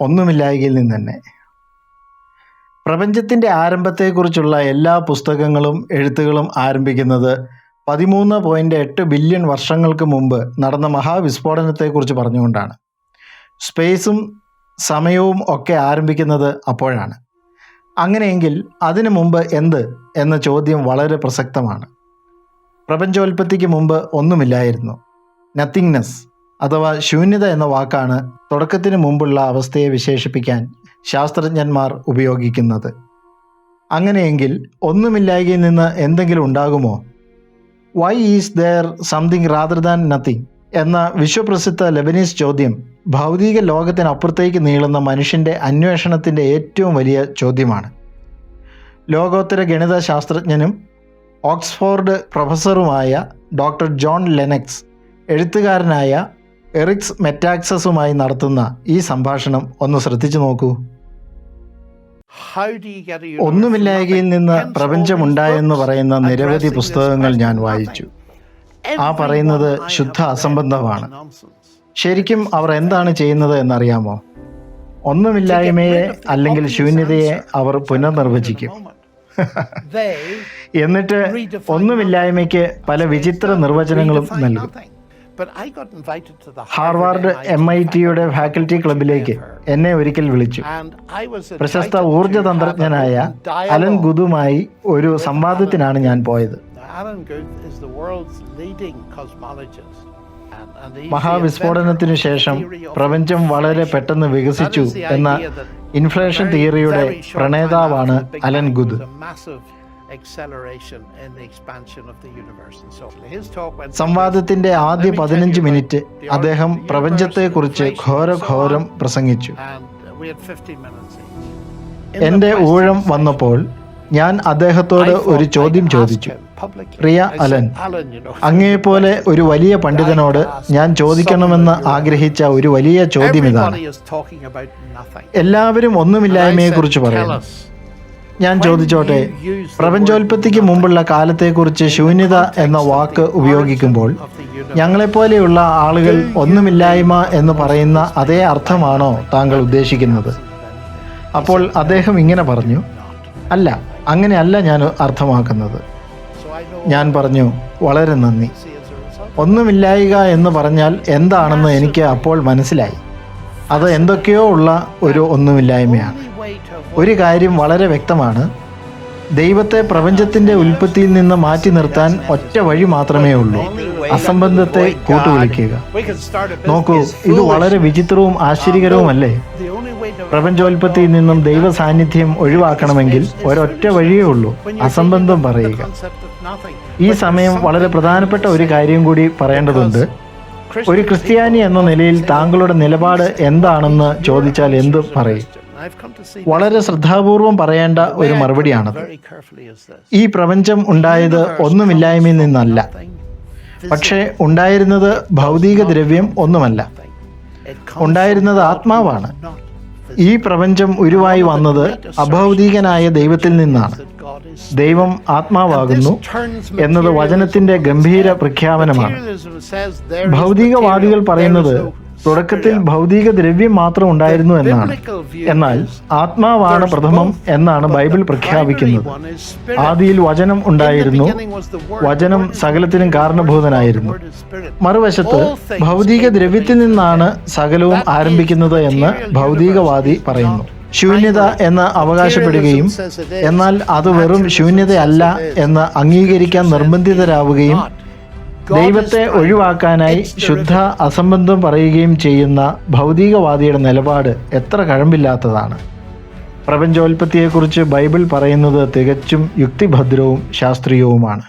ഒന്നുമില്ലായ്കയിൽ നിന്ന് തന്നെ പ്രപഞ്ചത്തിന്റെ ആരംഭത്തെക്കുറിച്ചുള്ള എല്ലാ പുസ്തകങ്ങളും എഴുത്തുകളും ആരംഭിക്കുന്നത് പതിമൂന്ന് പോയിന്റ് എട്ട് ബില്യൺ വർഷങ്ങൾക്ക് മുമ്പ് നടന്ന മഹാവിസ്ഫോടനത്തെക്കുറിച്ച് പറഞ്ഞുകൊണ്ടാണ്. സ്പേസും സമയവും ഒക്കെ ആരംഭിക്കുന്നത് അപ്പോഴാണ്. അങ്ങനെയെങ്കിൽ അതിനു മുമ്പ് എന്ത് എന്ന ചോദ്യം വളരെ പ്രസക്തമാണ്. പ്രപഞ്ചോൽപത്തിക്ക് മുമ്പ് ഒന്നുമില്ലായിരുന്നു. നത്തിങ്നെസ് അഥവാ ശൂന്യത എന്ന വാക്കാണ് തുടക്കത്തിന് മുമ്പുള്ള അവസ്ഥയെ വിശേഷിപ്പിക്കാൻ ശാസ്ത്രജ്ഞന്മാർ ഉപയോഗിക്കുന്നത്. അങ്ങനെയെങ്കിൽ ഒന്നുമില്ലായ്കയിൽ നിന്ന് എന്തെങ്കിലും ഉണ്ടാകുമോ? Why is there something rather than nothing എന്ന വിശ്വപ്രസിദ്ധ ലെബനീസ് ചോദ്യം ഭൗതിക ലോകത്തിനപ്പുറത്തേക്ക് നീളുന്ന മനുഷ്യന്റെ അന്വേഷണത്തിന്റെ ഏറ്റവും വലിയ ചോദ്യമാണ്. ലോകോത്തര ഗണിത ശാസ്ത്രജ്ഞനും ഓക്സ്ഫോർഡ് പ്രൊഫസറുമായ ഡോക്ടർ ജോൺ ലെനക്സ് എഴുത്തുകാരനായ എറിക്സ് മെറ്റാക്സസുമായി നടത്തുന്ന ഈ സംഭാഷണം ഒന്ന് ശ്രദ്ധിച്ചു നോക്കൂ. ഒന്നുമില്ലായകയിൽ നിന്ന് പ്രപഞ്ചമുണ്ടായെന്ന് പറയുന്ന നിരവധി പുസ്തകങ്ങൾ ഞാൻ വായിച്ചു. ആ പറയുന്നത് ശുദ്ധ അസംബന്ധമാണ്. ശരിക്കും അവർ എന്താണ് ചെയ്യുന്നത് എന്നറിയാമോ? ഒന്നുമില്ലായ്മയെ അല്ലെങ്കിൽ ശൂന്യതയെ അവർ പുനർനിർവചിക്കും. എന്നിട്ട് ഒന്നുമില്ലായ്മയ്ക്ക് പല വിചിത്ര നിർവചനങ്ങളും നൽകും. ഹാർവാർഡ് എം ഐ ടിയുടെ ഫാക്കൽറ്റി ക്ലബിലേക്ക് എന്നെ ഒരിക്കൽ വിളിച്ചു. പ്രശസ്ത ഊർജ തന്ത്രജ്ഞനായ അലൻ ഗുദുമായി ഒരു സംവാദത്തിനാണ് ഞാൻ പോയത്. മഹാവിസ്ഫോടനത്തിനു ശേഷം പ്രപഞ്ചം വളരെ പെട്ടെന്ന് വികസിച്ചു എന്ന ഇൻഫ്ലേഷൻ തിയറിയുടെ പ്രണേതാവാണ് അലൻ ഗുദ്. സംവാദത്തിന്റെ ആദ്യ പതിനഞ്ച് മിനിറ്റ് അദ്ദേഹം പ്രപഞ്ചത്തെക്കുറിച്ച് ഘോരഘോരം പ്രസംഗിച്ചു. എന്റെ ഊഴം വന്നപ്പോൾ ഞാൻ അദ്ദേഹത്തോട് ഒരു ചോദ്യം ചോദിച്ചു. പ്രിയ അലൻ അങ്ങേപോലെ ഒരു വലിയ പണ്ഡിതനോട് ഞാൻ ചോദിക്കണമെന്ന് ആഗ്രഹിച്ച ഒരു വലിയ ചോദ്യം ഇതാണ്. എല്ലാവരും ഒന്നുമില്ലായ്മയെക്കുറിച്ച് പറയുന്നു. ഞാൻ ചോദിച്ചോട്ടെ പ്രപഞ്ചോൽപത്തിക്ക് മുമ്പുള്ള കാലത്തെക്കുറിച്ച് ശൂന്യത എന്ന വാക്ക് ഉപയോഗിക്കുമ്പോൾ ഞങ്ങളെപ്പോലെയുള്ള ആളുകൾ ഒന്നുമില്ലായ്മ എന്ന് പറയുന്ന അതേ അർത്ഥമാണോ താങ്കൾ ഉദ്ദേശിക്കുന്നത്? അപ്പോൾ അദ്ദേഹം ഇങ്ങനെ പറഞ്ഞു അല്ല അങ്ങനെയല്ല ഞാൻ അർത്ഥമാക്കുന്നത്. ഞാൻ പറഞ്ഞു വളരെ നന്ദി. ഒന്നുമില്ലായിക എന്ന് പറഞ്ഞാൽ എന്താണെന്ന് എനിക്ക് അപ്പോൾ മനസ്സിലായി. അത് എന്തൊക്കെയോ ഉള്ള ഒരു ഒന്നുമില്ലായ്മയാണ്. ഒരു കാര്യം വളരെ വ്യക്തമാണ്. ദൈവത്തെ പ്രപഞ്ചത്തിന്റെ ഉൽപ്പത്തിയിൽ നിന്ന് മാറ്റി നിർത്താൻ ഒറ്റ വഴി മാത്രമേ ഉള്ളൂ. അസംബന്ധത്തെ കൂട്ടുവിളിക്കുക. നോക്കൂ ഇത് വളരെ വിചിത്രവും ആശ്ചര്യകരവുമല്ലേ? പ്രപഞ്ചോൽപത്തിയിൽ നിന്നും ദൈവ സാന്നിധ്യം ഒഴിവാക്കണമെങ്കിൽ ഒരൊറ്റ വഴിയേ ഉള്ളൂ അസംബന്ധം പറയുക. ഈ സമയം വളരെ പ്രധാനപ്പെട്ട ഒരു കാര്യം കൂടി പറയേണ്ടതുണ്ട്. ഒരു ക്രിസ്ത്യാനി എന്ന നിലയിൽ താങ്കളുടെ നിലപാട് എന്താണെന്ന് ചോദിച്ചാൽ എന്ത് പറയും? വളരെ ശ്രദ്ധാപൂർവം പറയേണ്ട ഒരു മറുപടിയാണത്. ഈ പ്രപഞ്ചം ഉണ്ടായത് ഒന്നുമില്ലായ്മയിൽ നിന്നല്ല. പക്ഷേ ഉണ്ടായിരുന്നത് ഭൗതിക ദ്രവ്യം ഒന്നുമല്ല. ഉണ്ടായിരുന്നത് ആത്മാവാണ്. ഈ പ്രപഞ്ചം ഉരുവായി വന്നത് അഭൗതികനായ ദൈവത്തിൽ നിന്നാണ്. ദൈവം ആത്മാവാകുന്നു എന്നത് വചനത്തിന്റെ ഗംഭീര പ്രഖ്യാപനമാണ്. ഭൗതികവാദികൾ പറയുന്നത് തുടക്കത്തിൽ ഭൗതിക ദ്രവ്യം മാത്രം ഉണ്ടായിരുന്നു എന്നാണ്. എന്നാൽ ആത്മാവാണ് പ്രഥമം എന്നാണ് ബൈബിൾ പ്രഖ്യാപിക്കുന്നത്. ആദിയിൽ വചനം ഉണ്ടായിരുന്നു. വചനം സകലത്തിനും കാരണഭൂതനായിരുന്നു. മറുവശത്ത് ഭൗതിക ദ്രവ്യത്തിൽ നിന്നാണ് സകലവും ആരംഭിക്കുന്നത് എന്ന് ഭൗതികവാദി പറയുന്നു. ശൂന്യത എന്ന് അവകാശപ്പെടുകയും എന്നാൽ അത് വെറും ശൂന്യതയല്ല എന്ന് അംഗീകരിക്കാൻ നിർബന്ധിതരാവുകയും ദൈവത്തെ ഒഴിവാക്കാനായി ശുദ്ധ അസംബന്ധം പറയുകയും ചെയ്യുന്ന ഭൗതികവാദിയുടെ നിലപാട് എത്ര കഴമ്പില്ലാത്തതാണ്. പ്രപഞ്ചോൽപത്തിയെക്കുറിച്ച് ബൈബിൾ പറയുന്നത് തികച്ചും യുക്തിഭദ്രവും ശാസ്ത്രീയവുമാണ്.